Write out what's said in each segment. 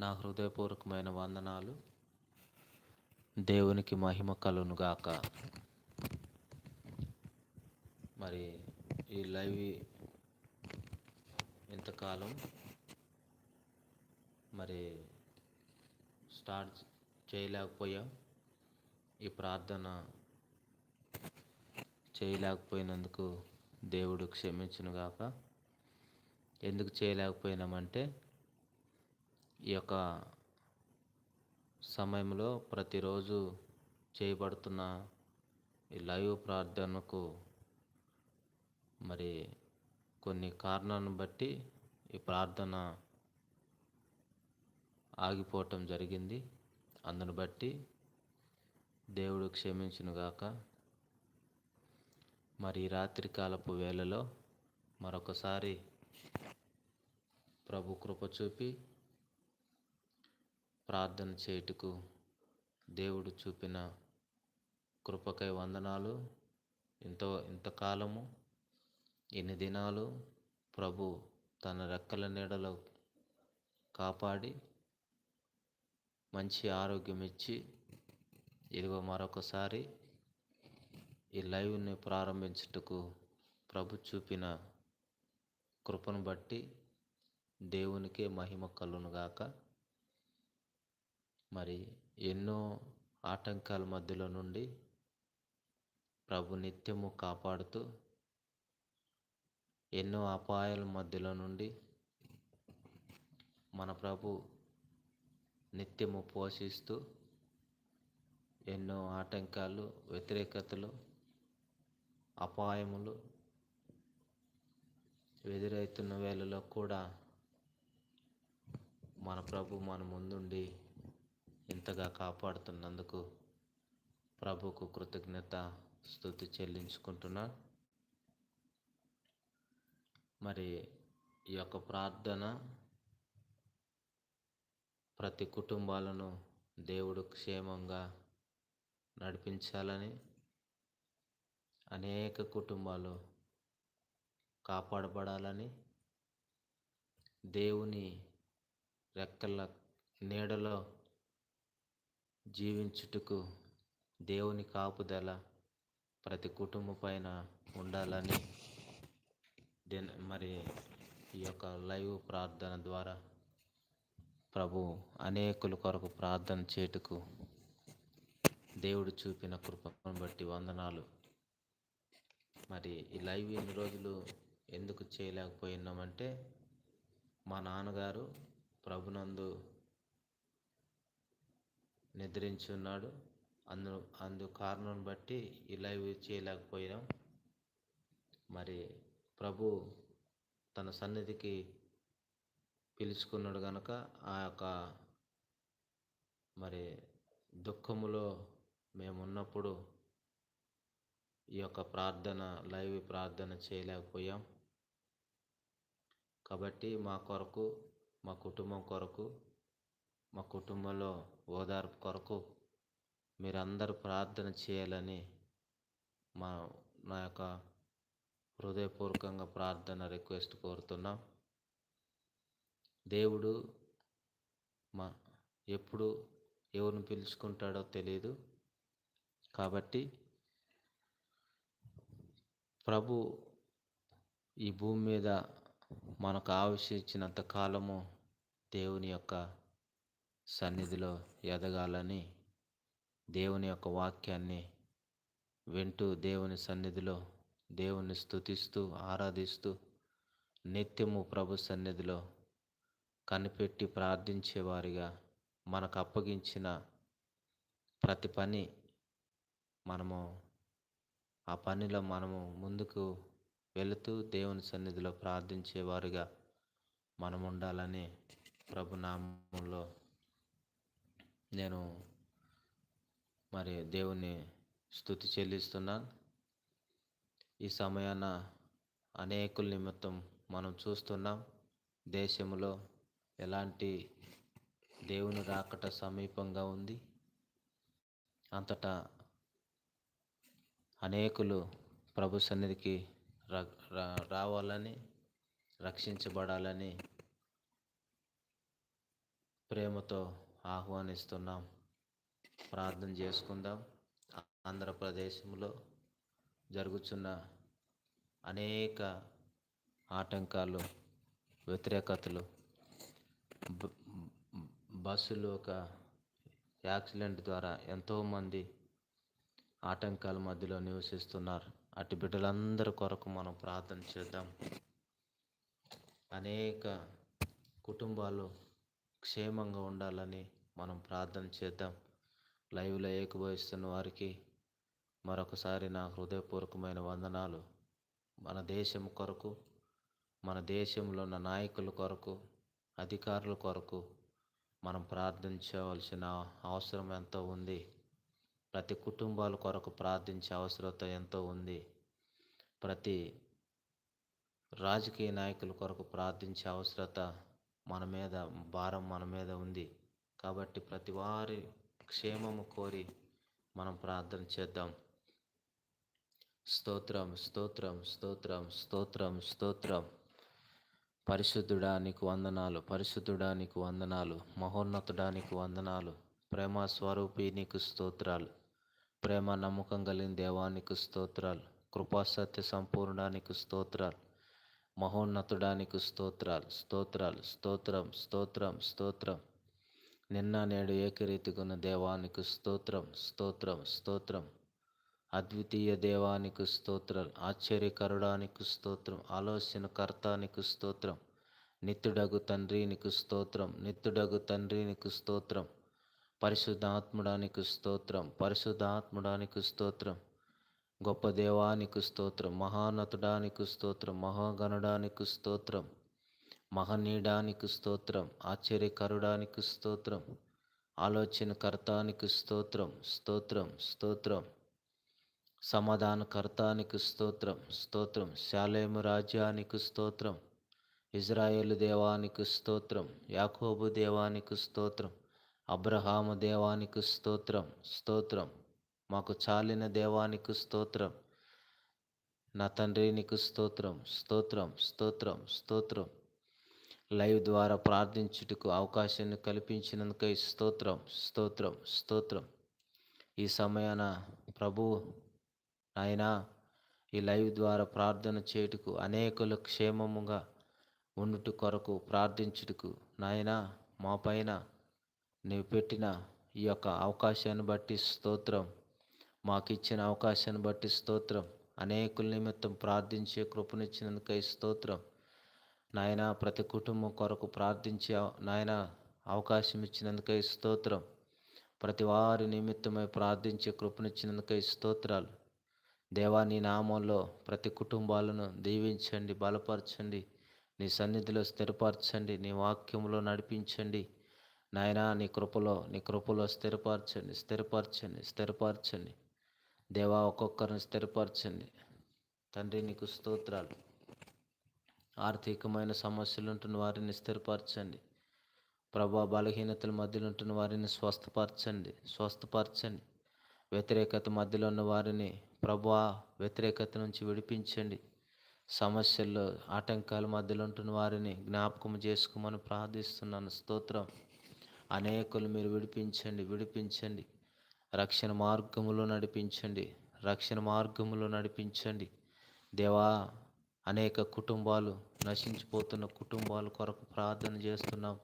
నా హృదయపూర్వకమైన వందనాలు. దేవునికి మహిమ కలునుగాక మరి ఈ లైవ్ ఇంతకాలం మరి స్టార్ట్ చేయలేకపోయాం. ఈ ప్రార్థన చేయలేకపోయినందుకు దేవుడు క్షమించునుగాక. ఎందుకు చేయలేకపోయినామంటే ఈ యొక్క సమయంలో ప్రతిరోజు చేయబడుతున్న ఈ లైవ్ ప్రార్థనకు మరి కొన్ని కారణాలను బట్టి ఈ ప్రార్థన ఆగిపోవటం జరిగింది. అందును బట్టి దేవుడు క్షమించునుగాక. మరి రాత్రికాలపు వేళలో మరొకసారి ప్రభు కృప చూపి ప్రార్థన చేయుటకు దేవుడు చూపిన కృపకై వందనాలు. ఇంత ఇంతకాలము ఎన్ని దినాలు ప్రభు తన రెక్కల నీడలో కాపాడి మంచి ఆరోగ్యం ఇచ్చి ఇదిగో మరొకసారి ఈ లైవ్ని ప్రారంభించుటకు ప్రభు చూపిన కృపను బట్టి దేవునికే మహిమ కలునుగాక మరి ఎన్నో ఆటంకాల మధ్యలో నుండి ప్రభు నిత్యము కాపాడుతూ ఎన్నో అపాయాల మధ్యలో నుండి మన ప్రభు నిత్యము పోషిస్తూ ఎన్నో ఆటంకాలు వ్యతిరేకతలు అపాయములు ఎదురవుతున్న వేళలో కూడా మన ప్రభు మన ముందుండి ఇంతగా కాపాడుతున్నందుకు ప్రభుకు కృతజ్ఞత స్థుతి చెల్లించుకుంటున్నా. మరి ఈ యొక్క ప్రార్థన ప్రతి కుటుంబాలను దేవుడు క్షేమంగా నడిపించాలని అనేక కుటుంబాలు కాపాడబడాలని దేవుని రెక్కల నీడలో జీవించుటకు దేవుని కాపుదల ప్రతి కుటుంబం పైన ఉండాలని మరి ఈ యొక్క లైవ్ ప్రార్థన ద్వారా ప్రభు అనేకుల కొరకు ప్రార్థన చేటుకు దేవుడు చూపిన కృపను బట్టి వందనాలు. మరి ఈ లైవ్ ఎన్ని రోజులు ఎందుకు చేయలేకపోయినామంటే మా నాన్నగారు ప్రభునందు నిద్రించి ఉన్నాడు అందు అందు కారణం బట్టి ఈ లైవ్ చేయలేకపోయినాం. మరి ప్రభు తన సన్నిధికి పిలుచుకున్నాడు కనుక ఆ యొక్క మరి దుఃఖములో మేమున్నప్పుడు ఈ యొక్క ప్రార్థన లైవ్ ప్రార్థన చేయలేకపోయాం. కాబట్టి మా కొరకు మా కుటుంబం కొరకు మా కుటుంబంలో ఓదార్పు కొరకు మీరందరూ ప్రార్థన చేయాలని మా నా యొక్క హృదయపూర్వకంగా ప్రార్థన రిక్వెస్ట్ కోరుతున్నాం. దేవుడు మా ఎప్పుడు ఎవరిని పిలుచుకుంటాడో తెలియదు కాబట్టి ప్రభు ఈ భూమి మీద మనకు ఆవశించినంత కాలము దేవుని యొక్క సన్నిధిలో ఎదగాలని దేవుని యొక్క వాక్యాన్ని వింటూ దేవుని సన్నిధిలో దేవుని స్తుతిస్తూ ఆరాధిస్తూ నిత్యము ప్రభు సన్నిధిలో కనిపెట్టి ప్రార్థించేవారిగా మనకు అప్పగించిన ప్రతి పని మనము ఆ పనిలో మనము ముందుకు వెళుతూ దేవుని సన్నిధిలో ప్రార్థించేవారుగా మనం ఉండాలని ప్రభు నామంలో నేను మరి దేవుణ్ణి స్థుతి చెల్లిస్తున్నాను. ఈ సమయాన అనేకుల నిమిత్తం మనం చూస్తున్నాం దేశంలో ఎలాంటి దేవుని రాకట సమీపంగా ఉంది. అంతటా అనేకులు ప్రభు సన్నిధికి రావాలని రక్షించబడాలని ప్రేమతో ఆహ్వానిస్తున్నాం. ప్రార్థన చేసుకుందాం. ఆంధ్రప్రదేశంలో జరుగుతున్న అనేక ఆటంకాలు వ్యతిరేకతలు బస్సులు ఒక యాక్సిడెంట్ ద్వారా ఎంతోమంది ఆటంకాల మధ్యలో నివసిస్తున్నారు. అటు బిడ్డలందరి కొరకు మనం ప్రార్థన చేద్దాం. అనేక కుటుంబాలు క్షేమంగా ఉండాలని మనం ప్రార్థన చేద్దాం. లైవ్లో ఏకభవిస్తున్న వారికి మరొకసారి నా హృదయపూర్వకమైన వందనాలు. మన దేశం కొరకు మన దేశంలో ఉన్న నాయకుల కొరకు అధికారుల కొరకు మనం ప్రార్థించవలసిన అవసరం ఎంతో ఉంది. ప్రతి కుటుంబాల కొరకు ప్రార్థించే అవసరత ఎంతో ఉంది. ప్రతి రాజకీయ నాయకుల కొరకు ప్రార్థించే అవసరత మన మీద భారం మన మీద ఉంది. కాబట్టి ప్రతి వారి క్షేమము కోరి మనం ప్రార్థన చేద్దాం. స్తోత్రం స్తోత్రం స్తోత్రం స్తోత్రం స్తోత్రం. పరిశుద్ధుడా నీకు వందనాలు. పరిశుద్ధుడా నీకు వందనాలు. మహోన్నతుడా నీకు వందనాలు. ప్రేమ స్వరూపి నీకు స్తోత్రాలు. ప్రేమ నమ్మకం కలిగిన దేవానికి స్తోత్రాలు. కృపా సత్య సంపూర్ణానికి స్తోత్రాలు. మహోన్నతుడానికి స్తోత్రాలు స్తోత్రాలు స్తోత్రం స్తోత్రం స్తోత్రం. నిన్న నేడు ఏకరీతిగున్న దేవానికి స్తోత్రం స్తోత్రం స్తోత్రం. అద్వితీయ దేవానికి స్తోత్రం ఆశ్చర్యకరుడానికి స్తోత్రం ఆలోచనకర్తానికి స్తోత్రం. నిత్యుడగు తండ్రినికి స్తోత్రం నిత్యుడగు తండ్రినికి స్తోత్రం. పరిశుద్ధాత్ముడానికి స్తోత్రం పరిశుద్ధాత్ముడానికి స్తోత్రం. గొప్ప దేవానికి స్తోత్రం మహానతుడానికి స్తోత్రం మహాగణుడానికి స్తోత్రం మహనీయుడానికి స్తోత్రం ఆశ్చర్యకరుడానికి స్తోత్రం ఆలోచనకర్తానికి స్తోత్రం స్తోత్రం స్తోత్రం సమాధానకర్తానికి స్తోత్రం స్తోత్రం శాలేము రాజ్యానికి స్తోత్రం ఇజ్రాయేల్ దేవానికి స్తోత్రం యాకోబు దేవానికి స్తోత్రం అబ్రహాము దేవానికి స్తోత్రం స్తోత్రం. మాకు చాలిన దేవానికి స్తోత్రం. నా తండ్రి నీకు స్తోత్రం స్తోత్రం స్తోత్రం స్తోత్రం. లైవ్ ద్వారా ప్రార్థించుటకు అవకాశాన్ని కల్పించినందుకై స్తోత్రం స్తోత్రం స్తోత్రం. ఈ సమయాన ప్రభు ఆయన ఈ లైవ్ ద్వారా ప్రార్థన చేయుటకు అనేకులు క్షేమముగా ఉండుట కొరకు ప్రార్థించుటకు నాయన మా పైన నీవు పెట్టిన ఈ యొక్క అవకాశాన్ని బట్టి స్తోత్రం. మాకు ఇచ్చిన అవకాశాన్ని బట్టి స్తోత్రం. అనేకుల నిమిత్తం ప్రార్థించే కృపనిచ్చినందుకై స్తోత్రం. నాయన ప్రతి కుటుంబం కొరకు ప్రార్థించే నాయన అవకాశం ఇచ్చినందుకై స్తోత్రం. ప్రతి వారి నిమిత్తమై ప్రార్థించే కృపనిచ్చినందుకై స్తోత్రాలు. దేవా నీ నామంలో ప్రతి కుటుంబాలను దీవించండి బలపరచండి. నీ సన్నిధిలో స్థిరపరచండి నీ వాక్యంలో నడిపించండి. నాయనా నీ కృపలో నీ కృపలో స్థిరపరచండి స్థిరపరచండి స్థిరపరచండి. దేవా ఒక్కొక్కరిని స్థిరపరచండి. తండ్రి నీకు స్తోత్రాలు. ఆర్థికమైన సమస్యలు ఉంటున్న వారిని స్థిరపరచండి. ప్రభా బలహీనతల మధ్యలో ఉంటున్న వారిని స్వస్థపరచండి. స్వస్థపరచండి. వ్యతిరేకత మధ్యలో ఉన్న వారిని ప్రభా వ్యతిరేకత నుంచి విడిపించండి. సమస్యల్లో ఆటంకాల మధ్యలో ఉంటున్న వారిని జ్ఞాపకం చేసుకోమని ప్రార్థిస్తున్నాను. స్తోత్రం. అనేకులు మీరు విడిపించండి విడిపించండి. రక్షణ మార్గములో నడిపించండి. రక్షణ మార్గములో నడిపించండి. దేవా అనేక కుటుంబాలు నశించిపోతున్న కుటుంబాల కొరకు ప్రార్థన చేస్తున్నాం.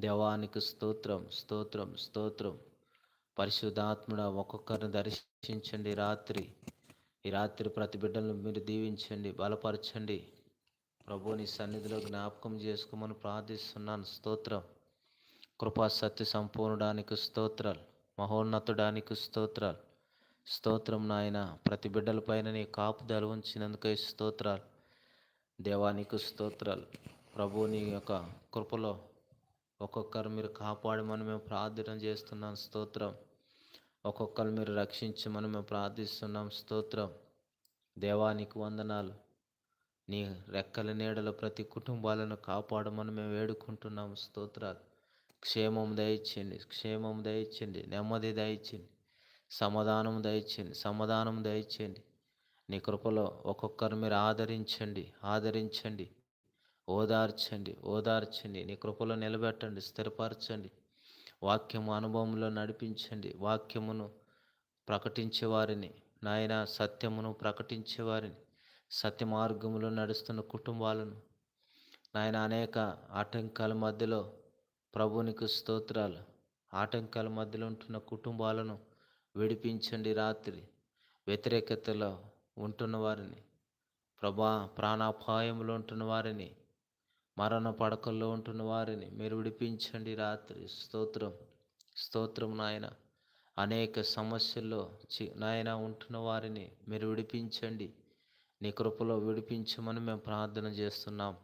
దేవానికి స్తోత్రం స్తోత్రం స్తోత్రం. పరిశుద్ధాత్ముడ ఒక్కొక్కరిని దర్శించండి రాత్రి. ఈ రాత్రి ప్రతి బిడ్డలను మీరు దీవించండి బలపరచండి. ప్రభు నీ సన్నిధిలో జ్ఞాపకం చేసుకోమని ప్రార్థిస్తున్నాను. స్తోత్రం. కృపా సత్య సంపూర్ణడానికి స్తోత్రాలు. మహోన్నతుడానికి స్తోత్రాలు. స్తోత్రం నాయన ప్రతి బిడ్డలపైన నీ కాపుదల ఉంచినందుకే స్తోత్రాలు. దేవానికి స్తోత్రాలు. ప్రభు నీ యొక్క కృపలో ఒక్కొక్కరు మీరు కాపాడమని మేము ప్రార్థన చేస్తున్నాం స్తోత్రం. ఒక్కొక్కరు మీరు రక్షించమని మేము ప్రార్థిస్తున్నాం స్తోత్రం. దేవానికి వందనాలు. నీ రెక్కల నీడలో ప్రతి కుటుంబాలను కాపాడమని మేము వేడుకుంటున్నాం స్తోత్రాలు. క్షేమం దయచేయండి. క్షేమం దయచేయండి. నెమ్మది దయచేయండి. సమాధానం దయచేయండి. సమాధానం దయచేయండి. నీ కృపలో ఒక్కొక్కరు మీరు ఆదరించండి. ఆదరించండి. ఓదార్చండి. ఓదార్చండి. నీ కృపలో నిలబెట్టండి. స్థిరపరచండి. వాక్యము అనుభవంలో నడిపించండి. వాక్యమును ప్రకటించే వారిని. నాయన సత్యమును ప్రకటించే వారిని. సత్య మార్గములో నడుస్తున్న కుటుంబాలను. నాయన అనేక ఆటంకాల మధ్యలో ప్రభునికి స్తోత్రాలు. ఆటంకాల మధ్యలో ఉంటున్న కుటుంబాలను విడిపించండి రాత్రి. వ్యతిరేకతలో ఉంటున్న వారిని ప్రభా ప్రాణాపాయంలో ఉంటున్న వారిని మరణ పడకల్లో ఉంటున్న వారిని మీరు విడిపించండి రాత్రి. స్తోత్రం స్తోత్రం నాయన. అనేక సమస్యల్లో చి నాయన ఉంటున్న వారిని మీరు విడిపించండి. నీ కృపలో విడిపించమని మేము ప్రార్థన చేస్తున్నాం.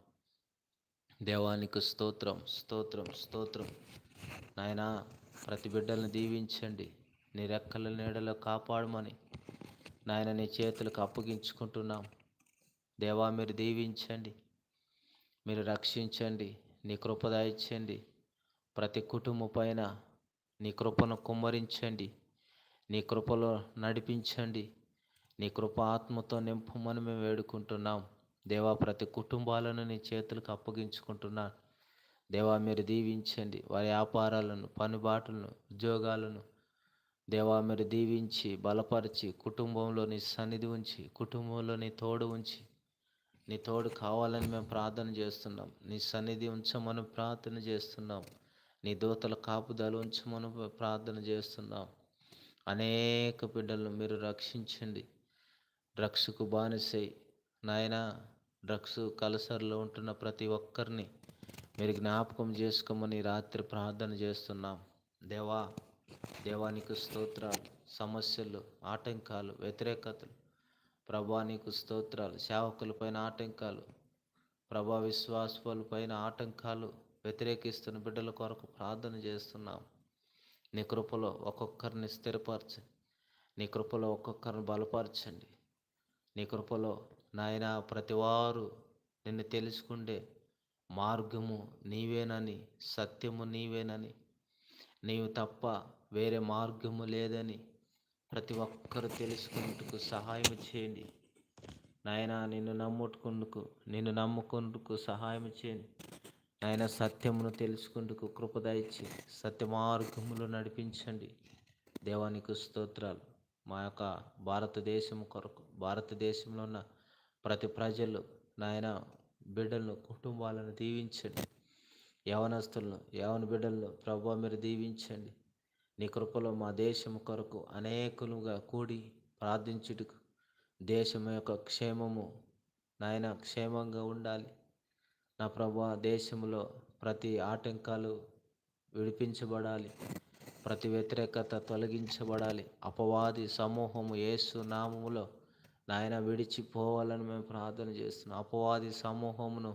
దేవానికి స్తోత్రం స్తోత్రం స్తోత్రం. నాయన ప్రతి బిడ్డలను దీవించండి. నీ రెక్కల నీడలో కాపాడమని నాయన నీ చేతులకు అప్పగించుకుంటున్నాం. దేవా మీరు దీవించండి. మీరు రక్షించండి. నీ కృప దాయించండి. ప్రతి కుటుంబం పైన నీ కృపను కుమ్మరించండి. నీ కృపలో నడిపించండి. నీ కృప ఆత్మతో నింపమని మేము వేడుకుంటున్నాం. దేవా ప్రతి కుటుంబాలను నీ చేతులకు అప్పగించుకుంటున్నాను దేవా మీరు దీవించండి వారి వ్యాపారాలను పనిబాటులను ఉద్యోగాలను. దేవా మీరు దీవించి బలపరిచి కుటుంబంలో నీ సన్నిధి ఉంచి కుటుంబంలో నీ తోడు ఉంచి నీ తోడు కావాలని మేము ప్రార్థన చేస్తున్నాం. నీ సన్నిధి ఉంచమని ప్రార్థన చేస్తున్నాం. నీ దూతల కాపుదలు ఉంచమని ప్రార్థన చేస్తున్నాం. అనేక బిడ్డలను మీరు రక్షించండి. డ్రగ్స్కు బానిసై నాయన డ్రగ్స్ కలసర్లో ఉంటున్న ప్రతి ఒక్కరిని మీరు జ్ఞాపకం చేసుకోమని రాత్రి ప్రార్థన చేస్తున్నాం. దేవా దేవానికి స్తోత్రాలు సమస్యలు ఆటంకాలు వ్యతిరేకతలు. ప్రభా నీకు స్తోత్రాలు సేవకులపైన ఆటంకాలు. ప్రభా విశ్వాసులపైన ఆటంకాలు వ్యతిరేకిస్తున్న బిడ్డల కొరకు ప్రార్థన చేస్తున్నాం. నీ కృపలో ఒక్కొక్కరిని స్థిరపరచండి. నీ కృపలో ఒక్కొక్కరిని బలపరచండి. నీ కృపలో నాయన ప్రతివారు నిన్ను తెలుసుకుండే మార్గము నీవేనని సత్యము నీవేనని. నీవు తప్ప వేరే మార్గము లేదని ప్రతి ఒక్కరు తెలుసుకున్నట్టుకు సహాయం చేయండి. నాయన నిన్ను నమ్ముకుందుకు నిన్ను నమ్ముకుందుకు సహాయం చేయండి. నాయన సత్యమును తెలుసుకుందుకు కృపదయిచి సత్య మార్గములో నడిపించండి. దేవానికి స్తోత్రాలు. మా యొక్క భారతదేశం కొరకు భారతదేశంలో ఉన్న ప్రతి ప్రజలు నాయన బిడ్డలను కుటుంబాలను దీవించండి. యవనస్తులను యవన బిడ్డలను ప్రభు మీరు దీవించండి. నీ కృపలో మా దేశం కొరకు అనేకులుగా కూడి ప్రార్థించుటకు దేశం యొక్క క్షేమము నాయన క్షేమంగా ఉండాలి. నా ప్రభా దేశంలో ప్రతి ఆటంకాలు విడిపించబడాలి. ప్రతి వ్యతిరేకత తొలగించబడాలి. అపవాది సమూహము యేసు నామములో నాయన విడిచిపోవాలని మేము ప్రార్థన చేస్తున్నాం. అపవాది సమూహమును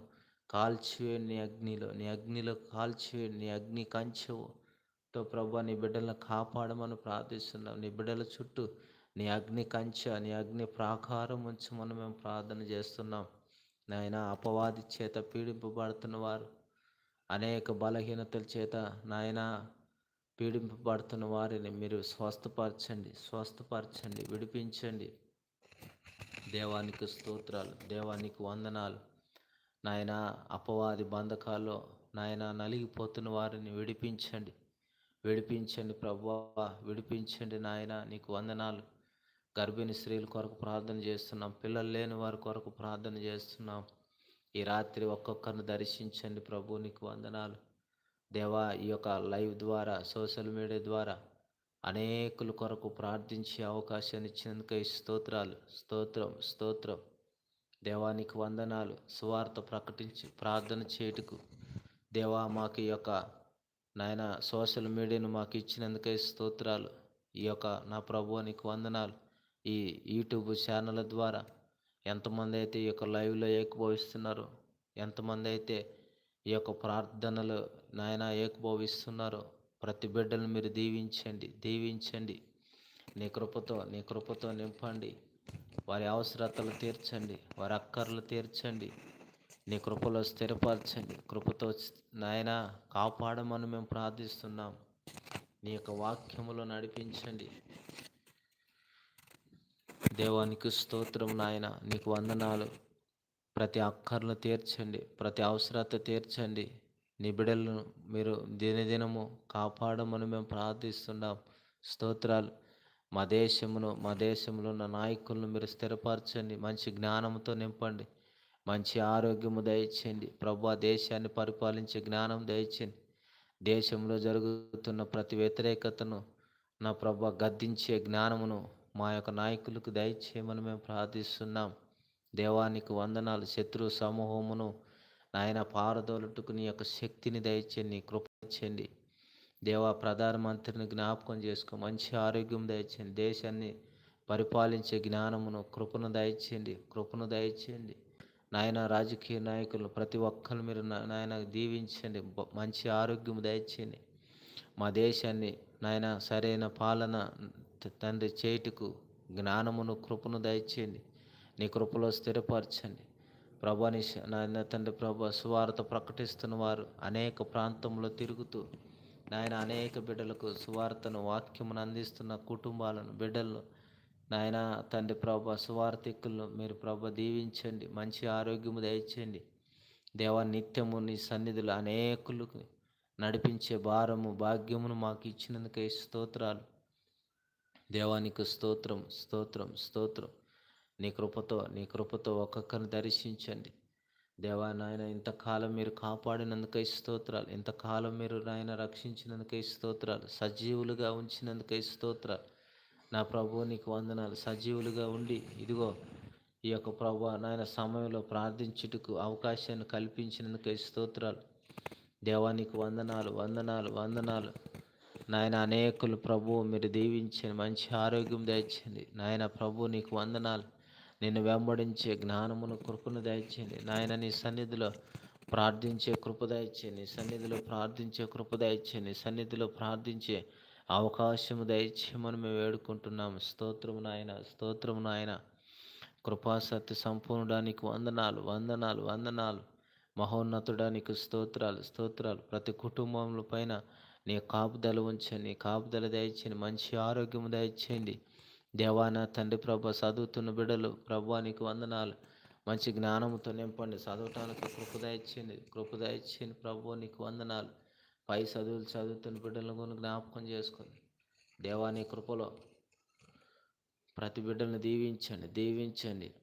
కాల్చివేయండి నీ అగ్నిలో నీ అగ్నిలో కాల్చివేయండి నీ అగ్ని కంచెతో ప్రభా నీ బిడ్డలను కాపాడమని ప్రార్థిస్తున్నాం. నీ బిడ్డల చుట్టూ నీ అగ్ని కంచె నీ అగ్ని ప్రాకారం ఉంచమని మేము ప్రార్థన చేస్తున్నాం. నాయన అపవాది చేత పీడింపబడుతున్న వారు అనేక బలహీనతల చేత నాయన పీడింపబడుతున్న వారిని మీరు స్వస్థపరచండి స్వస్థపరచండి విడిపించండి. దేవానికి స్తోత్రాలు దేవానికి వందనాలు. నాయన అపవాది బంధకాల్లో నాయన నలిగిపోతున్న వారిని విడిపించండి. విడిపించండి ప్రభా విడిపించండి నాయన నీకు వందనాలు. గర్భిణీ స్త్రీల కొరకు ప్రార్థన చేస్తున్నాం పిల్లలు లేని వారి కొరకు ప్రార్థన చేస్తున్నాం. ఈ రాత్రి ఒక్కొక్కరిని దర్శించండి ప్రభు నీకు వందనాలు. దేవా ఈ యొక్క లైవ్ ద్వారా సోషల్ మీడియా ద్వారా అనేకుల కొరకు ప్రార్థించే అవకాశాన్ని ఇచ్చినందుకై స్తోత్రాలు. స్తోత్రం స్తోత్రం. దేవానికి వందనాలు. సువార్త ప్రకటించి ప్రార్థన చేయుటకు. దేవా మాకు ఈ యొక్క నాయన సోషల్ మీడియాను మాకు ఇచ్చినందుకే స్తోత్రాలు. ఈ యొక్క నా ప్రభువానికి వందనాలు. ఈ యూట్యూబ్ ఛానల్ ద్వారా ఎంతమంది అయితే ఈ యొక్క లైవ్లో ఏకభవిస్తున్నారో ఎంతమంది అయితే ఈ యొక్క ప్రార్థనలు నాయన ఏకభవిస్తున్నారో ప్రతి బిడ్డలను మీరు దీవించండి దీవించండి. నీ కృపతో నీ కృపతో నింపండి. వారి అవసరతలు తీర్చండి వారి అక్కర్లు తీర్చండి. నీ కృపలో స్థిరపరచండి. కృపతో నాయన కాపాడమని మేము ప్రార్థిస్తున్నాం. నీ యొక్క వాక్యములో నడిపించండి. దేవానికి స్తోత్రం నాయన నీకు వందనాలు. ప్రతి అక్కర్లు తీర్చండి ప్రతి అవసరత తీర్చండి. నీ బిడ్డలను మీరు దినదినము కాపాడమని మేము ప్రార్థిస్తున్నాం. స్తోత్రాలు. మా దేశమును మా దేశంలో ఉన్న నాయకులను మీరు స్థిరపరచండి. మంచి జ్ఞానంతో నింపండి. మంచి ఆరోగ్యము దయచేయండి. ప్రభు ఆ దేశాన్ని పరిపాలించే జ్ఞానం దయచేయండి. దేశంలో జరుగుతున్న ప్రతి వ్యతిరేకతను నా ప్రభు గద్దించే జ్ఞానమును మా యొక్క నాయకులకు దయచేయమని మేము ప్రార్థిస్తున్నాం. దేవానికి వందనాలు. శత్రు సమూహమును నాయన పారదోలటుకు నీ యొక్క శక్తిని దయచేయండి నీ కృప ఇచ్చండి దేవా ప్రధానమంత్రిని జ్ఞాపకం చేసుకో మంచి ఆరోగ్యం దయచేయండి. దేశాన్ని పరిపాలించే జ్ఞానమును కృపను దయచేయండి కృపను దయచేయండి. నాయన రాజకీయ నాయకులు ప్రతి ఒక్కరు మీరు నాయన దీవించండి మంచి ఆరోగ్యం దయచేయండి. మా దేశాన్ని నాయన సరైన పాలన తండ్రి చేయుటకు జ్ఞానమును కృపను దయచేయండి. నీ కృపలో స్థిరపరచండి. ప్రభాని నాయన తండ్రి ప్రభా సువార్త ప్రకటిస్తున్న వారు అనేక ప్రాంతంలో తిరుగుతూ నాయన అనేక బిడ్డలకు సువార్తను వాక్యమును అందిస్తున్న కుటుంబాలను బిడ్డలను నాయన తండ్రి ప్రభా సువార్థికులను మీరు ప్రభ దీవించండి మంచి ఆరోగ్యము దయచేయండి. దేవా నిత్యము నీ సన్నిధులు అనేకులకు నడిపించే భారము భాగ్యమును మాకు ఇచ్చినందుకే స్తోత్రాలు. దేవానికి స్తోత్రం స్తోత్రం స్తోత్రం. నీ కృపతో నీ కృపతో ఒక్కొక్కరిని దర్శించండి. దేవా నాయన ఇంతకాలం మీరు కాపాడినందుకై స్తోత్రాలు. ఇంతకాలం మీరు నాయన రక్షించినందుకై స్తోత్రాలు. సజీవులుగా ఉంచినందుకై స్తోత్రాలు. నా ప్రభు నీకు వందనాలు. సజీవులుగా ఉండి ఇదిగో ఈ యొక్క ప్రభు నాయన సమయంలో ప్రార్థించుటకు అవకాశాన్ని కల్పించినందుకై స్తోత్రాలు. దేవానికి వందనాలు వందనాలు వందనాలు. నాయన అనేకులు ప్రభు మీరు దీవించండి. మంచి ఆరోగ్యం దయచేయండి. నాయన ప్రభు నీకు వందనాలు. నిన్ను వెంబడించే జ్ఞానమును కృపను దయచేయండి. నాయన నీ సన్నిధిలో ప్రార్థించే కృప దయచేయండి. సన్నిధిలో ప్రార్థించే కృప దయచేయండి. సన్నిధిలో ప్రార్థించే అవకాశము దయచేయమని మేము వేడుకుంటున్నాము. స్తోత్రము నాయన స్తోత్రము నాయన. కృపాసక్తి సంపూర్ణడానికి వందనాలు వందనాలు వందనాలు. మహోన్నతుడానికి స్తోత్రాలు స్తోత్రాలు. ప్రతి కుటుంబముల పైన నీ కాపుదల ఉంచండి. కాపుదల దయచేయండి. మంచి ఆరోగ్యం దయచేయండి. దేవాన తండ్రి ప్రభ చదువుతున్న బిడ్డలు నీకు వందనాలు. మంచి జ్ఞానంతో నింపండి. చదవటానికి కృప దయచేయండి. ప్రభు నీకు వందనాలు. పై చదువులు చదువుతున్న బిడ్డలను కూడా జ్ఞాపకం చేసుకుని దేవాని కృపలో ప్రతి బిడ్డలను దీవించండి. దీవించండి.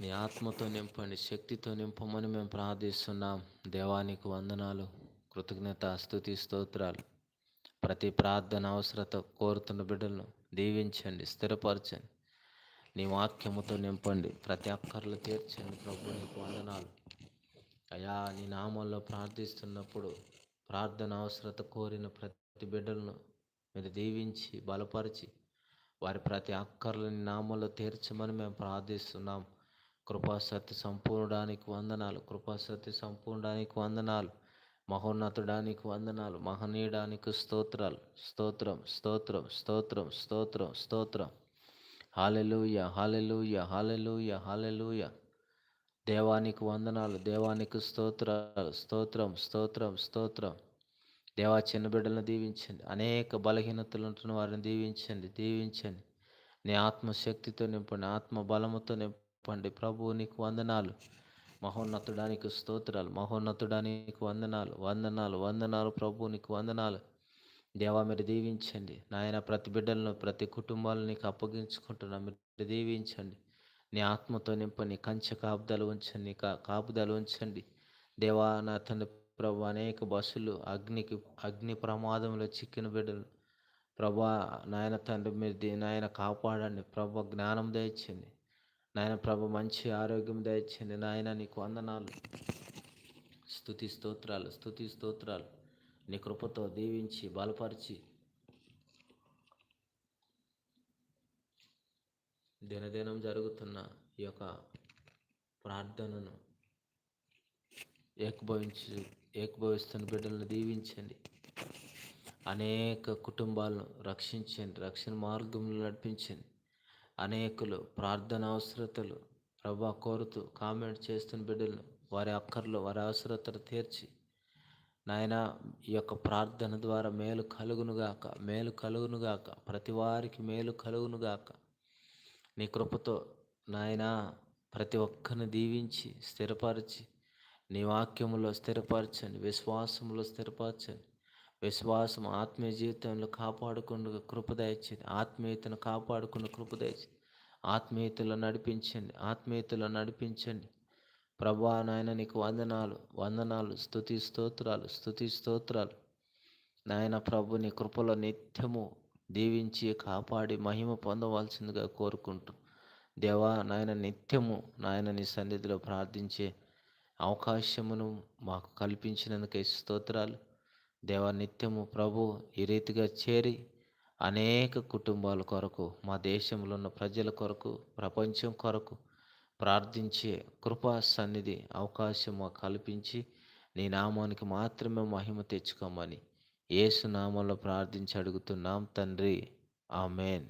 నీ ఆత్మతో నింపండి. శక్తితో నింపమని మేము ప్రార్థిస్తున్నాం. దేవానికి వందనాలు. కృతజ్ఞత స్థుతి స్తోత్రాలు. ప్రతి ప్రార్థన అవసరత కోరుతున్న బిడ్డలను దీవించండి స్థిరపరచండి. నీ వాక్యముతో నింపండి ప్రతి అక్కర్లు తీర్చండి ప్రభు నీకు వందనాలు. అయా నీ నామంలో ప్రార్థిస్తున్నప్పుడు ప్రార్థన అవసరత కోరిన ప్రతి బిడ్డలను మీరు దీవించి బలపరిచి వారి ప్రతి అక్కర్లని నామంలో తీర్చమని మేము ప్రార్థిస్తున్నాం. కృపాసత్య సంపూర్ణడానికి వందనాలు కృపాసత్య సంపూర్ణడానికి వందనాలు. మహోన్నతుడానికి వందనాలు. మహనీయడానికి స్తోత్రాలు. స్తోత్రం స్తోత్రం స్తోత్రం స్తోత్రం స్తోత్రం. Hallelujah hallelujah hallelujah hallelujah. దేవానికి వందనాలు. దేవానికి స్తోత్రాలు. స్తోత్రం స్తోత్రం స్తోత్రం. దేవా చిన్న బిడ్డలను దీవించండి. అనేక బలహీనతలు ఉంటున్న వారిని దీవించండి దీవించండి. నీ ఆత్మశక్తితో నింపండి ఆత్మ బలముతో నింపండి. ప్రభువు నీకు వందనాలు. మహోన్నతుడానికి స్తోత్రాలు మహోన్నతుడానికి వందనాలు వందనాలు వందనాలు ప్రభు నీకు వందనాలు. దేవా మీరు దీవించండి. నాయన ప్రతి బిడ్డలను ప్రతి కుటుంబాలను నీకు అప్పగించుకుంటున్నా. మీరు దీవించండి. నీ ఆత్మతో నింపని కంచె కాపుదలు ఉంచండి. కా కాపుదలు ఉంచండి. దేవా నా తండ్రి ప్రభు అనేక బస్సులు అగ్నికి అగ్ని ప్రమాదంలో చిక్కిన బిడ్డలు. ప్రభా నాయన తండ్రి మీరు నాయన కాపాడండి. ప్రభు జ్ఞానం దయచండి నాయన ప్రభు మంచి ఆరోగ్యం దయచేయండి. నాయన నీకు వందనాలు. స్తుతి స్తోత్రాలు స్థుతి స్తోత్రాలు. నీ కృపతో దీవించి బలపరిచి దినదినం జరుగుతున్న ఈ యొక్క ప్రార్థనను ఏకభవించి ఏకభవిస్తున్న బిడ్డలను దీవించండి. అనేక కుటుంబాలను రక్షించండి రక్షణ మార్గంలో నడిపించండి. అనేకులు ప్రార్థన అవసరతలు ప్రభా కోరుతూ కామెంట్ చేస్తున్న బిడ్డలను వారి అక్కర్లు వారి అవసరతలు తీర్చి నాయన ఈ యొక్క ప్రార్థన ద్వారా మేలు కలుగునుగాక మేలు కలుగునుగాక ప్రతి వారికి మేలు కలుగునుగాక నీ కృపతో నాయన ప్రతి ఒక్కరిని దీవించి స్థిరపరిచి నీ వాక్యములో స్థిరపరచండి విశ్వాసములో స్థిరపరచండి. విశ్వాసం ఆత్మీయ జీవితంలో కాపాడుకున్న కృపదయచ్చింది ఆత్మీయతను కాపాడుకున్న కృపదయచ్చింది ఆత్మీయతలో నడిపించండి. ఆత్మీయతలో నడిపించండి. ప్రభా నాయన నీకు వందనాలు వందనాలు స్థుతి స్తోత్రాలు స్థుతి స్తోత్రాలు. నాయన ప్రభు నీ కృపలో నిత్యము దీవించి కాపాడి మహిమ పొందవలసిందిగా కోరుకుంటూ. దేవా నాయన నిత్యము నాయన నీ సన్నిధిలో ప్రార్థించే అవకాశమును మాకు కల్పించినందుకే స్తోత్రాలు. దేవా నిత్యము ప్రభు ఈ రీతిగా చేరి అనేక కుటుంబాల కొరకు మా దేశంలో ఉన్న ప్రజల కొరకు ప్రపంచం కొరకు ప్రార్థించే కృపా సన్నిధి అవకాశం మాకు కల్పించి నీ నామానికి మాత్రమే మహిమ తెచ్చుకోమని ఏసు నామంలో ప్రార్థించి అడుగుతున్నాం తండ్రి. ఆమెన్.